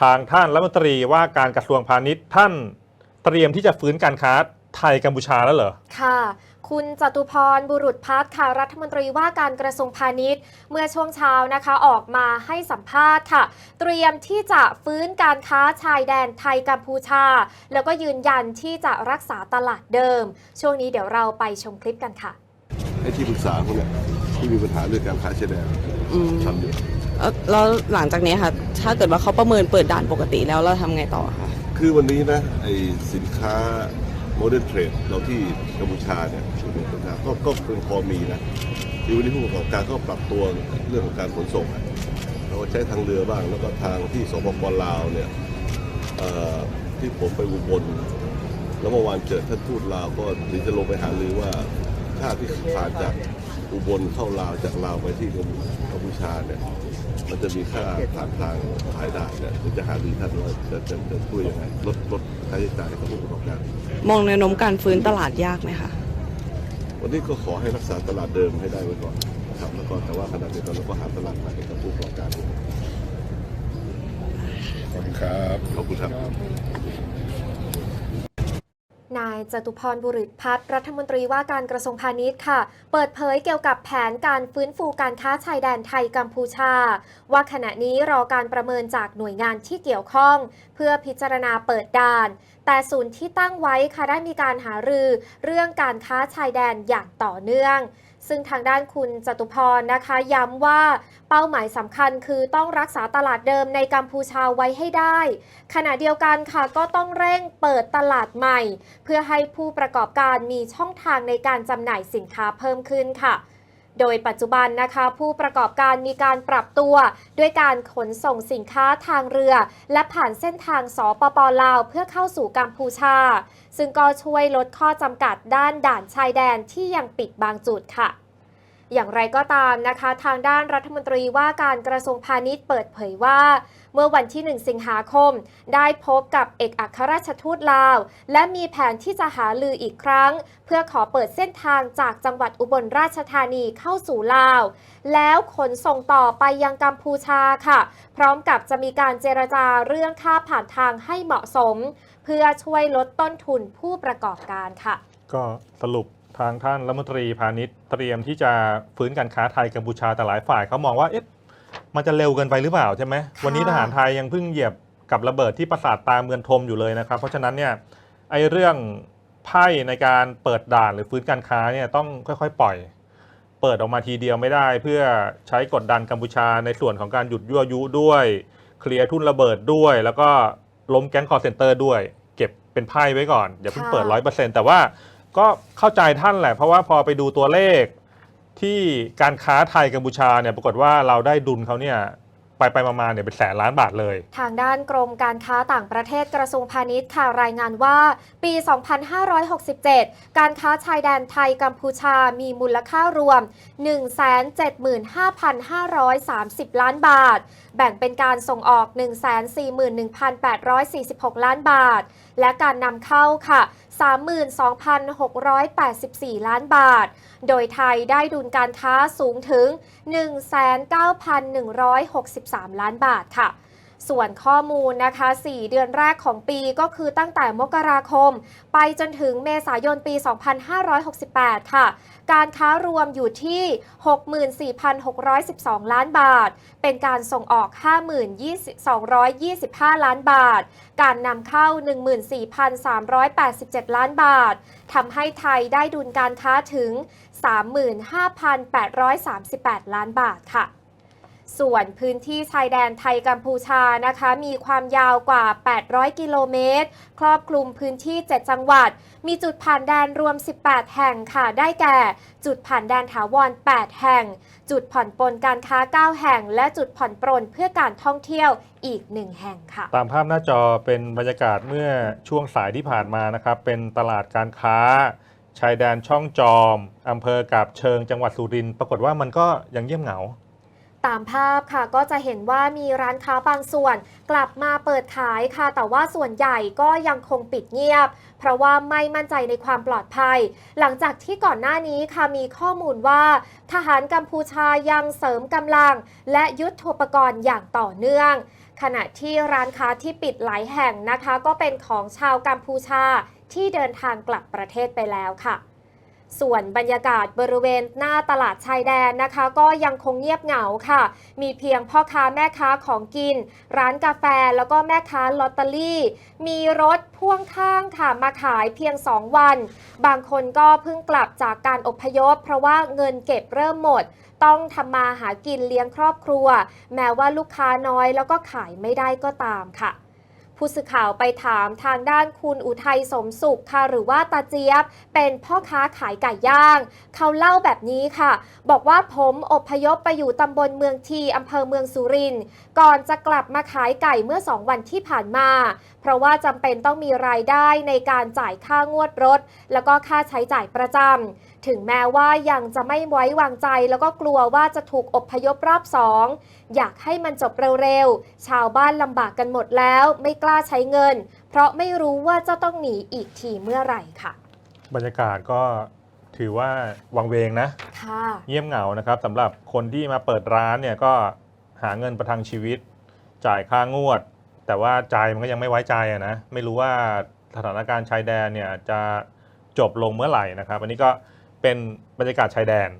ทางท่านรัฐมนตรีว่าการกระทรวงพาณิชย์ท่านเตรียมที่จะฟื้นการค้าไทยกัมพูชาแล้วเหรอ ค่ะ คุณจตุพร บุรุษพัฒน์ค่ะ รัฐมนตรีว่าการกระทรวงพาณิชย์ เมื่อช่วงเช้านะคะ ออกมาให้สัมภาษณ์ค่ะ เตรียมที่จะฟื้นการค้าชายแดนไทยกัมพูชา แล้วก็ยืนยันที่จะรักษาตลาดเดิม ช่วงนี้เดี๋ยวเราไปชมคลิปกันค่ะ ให้ที่ปรึกษาพวกเนี้ยที่มีปัญหาเรื่องการค้าชายแดนอืมทำอยู่ แล้วหลังจากนี้ค่ะ ถ้าเกิดว่าเขาประเมินเปิดด่านปกติแล้วเราทำไงต่อคะ คือวันนี้นะไอสินค้าโมเดิร์นเทรดเราที่กัมพูชาเนี่ยก็ก็เพียงพอมีนะที่วันนี้ผู้ประกอบการก็ปรับตัวเรื่องของการขนส่งอะเราใช้ทางเรือบ้าง แล้วก็ทางที่สปปลาวเนี่ยเอ่อที่ผมไปอุบลแล้วเมื่อวานเจอท่านทูตลาวก็หรือจะลงไปหารือว่าค่าที่ผ่านจาก อุบลเข้าลาวจากลาวไปที่กัมพูชาเนี่ยมันจะมีค่าผ่านทางขายด่านเนี่ยเดี๋ยวจะหารือท่านว่าจะจะจะช่วยยังไงลดลดค่าใช้จ่ายให้กับผู้ประกอบการมองแนวโน้มการฟื้นตลาดยากไหมคะวันนี้ก็ขอให้รักษาตลาดเดิมให้ได้ไว้ก่อนนะครับแล้วก็แต่ว่าขณะเดียวกันเราก็หาตลาดใหม่ให้กับผู้ประกอบการด้วยขอบคุณครับขอบคุณครับ นายจตุพรบุริพัฒน์รัฐมนตรีว่าการกระทรวงพาณิชย์ค่ะ เปิดเผยเกี่ยวกับแผนการฟื้นฟูการค้าชายแดนไทยกัมพูชา ว่าขณะนี้รอการประเมินจากหน่วยงานที่เกี่ยวข้อง เพื่อพิจารณาเปิดด่าน แต่ศูนย์ที่ตั้งไว้ค่ะได้มีการหารือ เรื่องการค้าชายแดนอย่างต่อเนื่อง ซึ่งทางด้านคุณจตุพรนะคะ ย้ำว่าเป้าหมายสำคัญคือต้องรักษาตลาดเดิมในกัมพูชาไว้ให้ได้ ขณะเดียวกันค่ะก็ต้องเร่งเปิดตลาดใหม่ เพื่อให้ผู้ประกอบการมีช่องทางในการจำหน่ายสินค้าเพิ่มขึ้นค่ะ โดยปัจจุบันนะคะ ผู้ประกอบการมีการปรับตัว ด้วยการขนส่งสินค้าทางเรือ และผ่านเส้นทางสปปลาว เพื่อเข้าสู่กัมพูชา ซึ่งก็ช่วยลดข้อจำกัดด้านด่านชายแดนที่ยังปิดบางจุดค่ะ อย่างไรก็ตามนะคะ ทางด้านรัฐมนตรีว่าการกระทรวงพาณิชย์เปิดเผยว่า เมื่อวันที่ 1 สิงหาคม ได้พบกับเอกอัครราชทูตลาว และมีแผนที่จะหาลืออีกครั้ง เพื่อขอเปิดเส้นทางจากจังหวัดอุบลราชธานีเข้าสู่ลาว แล้วขนส่งต่อไปยังกัมพูชาค่ะ พร้อมกับจะมีการเจรจาเรื่องค่าผ่านทางให้เหมาะสม เพื่อช่วยลดต้นทุนผู้ประกอบการค่ะ ก็สรุป ทางท่านรัฐมนตรีพาณิชย์เตรียมที่จะฟื้นการค้าไทยกัมพูชาแต่หลายฝ่ายเขามองว่าเอ๊ะมันจะเร็วเกินไปหรือเปล่าใช่ไหมวันนี้ทหารไทยยังเพิ่งเหยียบกับระเบิดที่ปราสาทตาเมืองทมอยู่เลยนะครับ เพราะฉะนั้นเนี่ยไอ้เรื่องไพ่ในการเปิดด่านหรือฟื้นการค้าเนี่ยต้องค่อยๆ ปล่อย เปิดออกมาทีเดียวไม่ได้ เพื่อใช้กดดันกัมพูชาในส่วนของการหยุดยั่วยุด้วย เคลียร์ทุนระเบิดด้วย แล้วก็ล้มแก๊งคอร์เซนเตอร์ด้วย เก็บเป็นไพ่ไว้ก่อนอย่าเพิ่งเปิดร้อยเปอร์เซ็นต์แต่ว่า ก็เข้าใจท่านแหละ เพราะว่าพอไปดูตัวเลขที่การค้าไทยกัมพูชาเนี่ยปรากฏว่าเราได้ดุลเขาเนี่ยไปไปมาๆเนี่ยเป็นแสนล้านบาทเลย ทางด้านกรมการค้าต่างประเทศกระทรวงพาณิชย์ค่ะรายงานว่าปี 2567 การค้าชายแดนไทยกัมพูชามีมูลค่ารวม 175,530 ล้านบาท แบ่งเป็นการส่งออก 141,846 ล้านบาท และการนำเข้าค่ะ 32,684 ล้านบาท โดยไทยได้ดุลการค้าสูงถึง 19,163 ล้านบาทค่ะ ส่วนข้อมูลนะคะ 4 เดือนแรกของปีก็คือตั้งแต่มกราคม ไปจนถึงเมษายนปี 2568 ค่ะ การค้ารวมอยู่ที่ 64,612 ล้านบาท เป็นการส่งออก50,225 ล้านบาท การนำเข้า 14,387 ล้านบาท ทำให้ไทยได้ดุลการค้าถึง 35,838 ล้านบาทค่ะ ส่วนพื้นที่ชายแดนไทยกัมพูชานะคะ มีความยาวกว่า 800 กิโลเมตร ครอบคลุมพื้นที่ 7 จังหวัด มีจุดผ่านแดนรวม 18 แห่งค่ะ ได้แก่ จุดผ่านแดนถาวร 8 แห่ง จุดผ่อนปลนการค้า 9 แห่ง และจุดผ่อนปลนเพื่อการท่องเที่ยวอีก 1 แห่งค่ะ ตามภาพหน้าจอเป็นบรรยากาศเมื่อช่วงสายที่ผ่านมานะครับ เป็นตลาดการค้าชายแดนช่องจอมอำเภอกับเชิงจังหวัดสุรินทร์ปรากฏว่ามันก็ยังเงียบเหงา ตามภาพค่ะก็จะเห็นว่ามีร้านค้าบางส่วน กลับมาเปิดขายค่ะ แต่ว่าส่วนใหญ่ก็ยังคงปิดเงียบ เพราะว่าไม่มั่นใจในความปลอดภัย หลังจากที่ก่อนหน้านี้ค่ะมีข้อมูลว่า ทหารกัมพูชายังเสริมกำลัง และยุทโธปกรณ์อย่างต่อเนื่อง ขณะที่ร้านค้าที่ปิดหลายแห่งนะคะ ก็เป็นของชาวกัมพูชาที่เดินทางกลับประเทศไปแล้วค่ะ ส่วนบรรยากาศบริเวณหน้าตลาดชายแดนนะคะ ก็ยังคงเงียบเหงาค่ะ มีเพียงพ่อค้าแม่ค้าของกิน ร้านกาแฟแล้วก็แม่ค้าลอตเตอรี่ มีรถพ่วงข้างค่ะมาขายเพียง 2 วัน บางคนก็เพิ่งกลับจากการอพยพ เพราะว่าเงินเก็บเริ่มหมด ต้องทำมาหากินเลี้ยงครอบครัว แม้ว่าลูกค้าน้อยแล้วก็ขายไม่ได้ก็ตามค่ะ ผู้สื่อข่าวไปถามทางด้านคุณอุทัยสมสุขค่ะหรือว่าตาเจี๊ยบ เป็นพ่อค้าขายไก่ย่าง เขาเล่าแบบนี้ค่ะ บอกว่าผมอพยพไปอยู่ตำบลเมืองทีอำเภอเมืองสุรินทร์ก่อนจะกลับมาขายไก่เมื่อ 2 วันที่ผ่านมา เพราะว่าจำเป็นต้องมีรายได้ในการจ่ายค่างวดรถ แล้วก็ค่าใช้จ่ายประจำ ถึงแม้ว่ายังจะไม่ไว้วางใจแล้วก็กลัวว่าจะถูกอพยพรอบสองอยากให้มันจบเร็วๆ ชาวบ้านลำบากกันหมดแล้วไม่กล้าใช้เงิน เพราะไม่รู้ว่าจะต้องหนีอีกทีเมื่อไหร่ค่ะ บรรยากาศก็ถือว่าวังเวงนะค่ะเงียบเหงานะครับสำหรับคนที่มาเปิดร้านเนี่ยก็หาเงินประทังชีวิต จ่ายค่างวด แต่ว่าใจมันก็ยังไม่ไว้ใจอะนะไม่รู้ว่าสถานการณ์ชายแดนเนี่ยจะจบลงเมื่อไหร่นะครับ อันนี้ก็ เป็นบรรยากาศชายแดน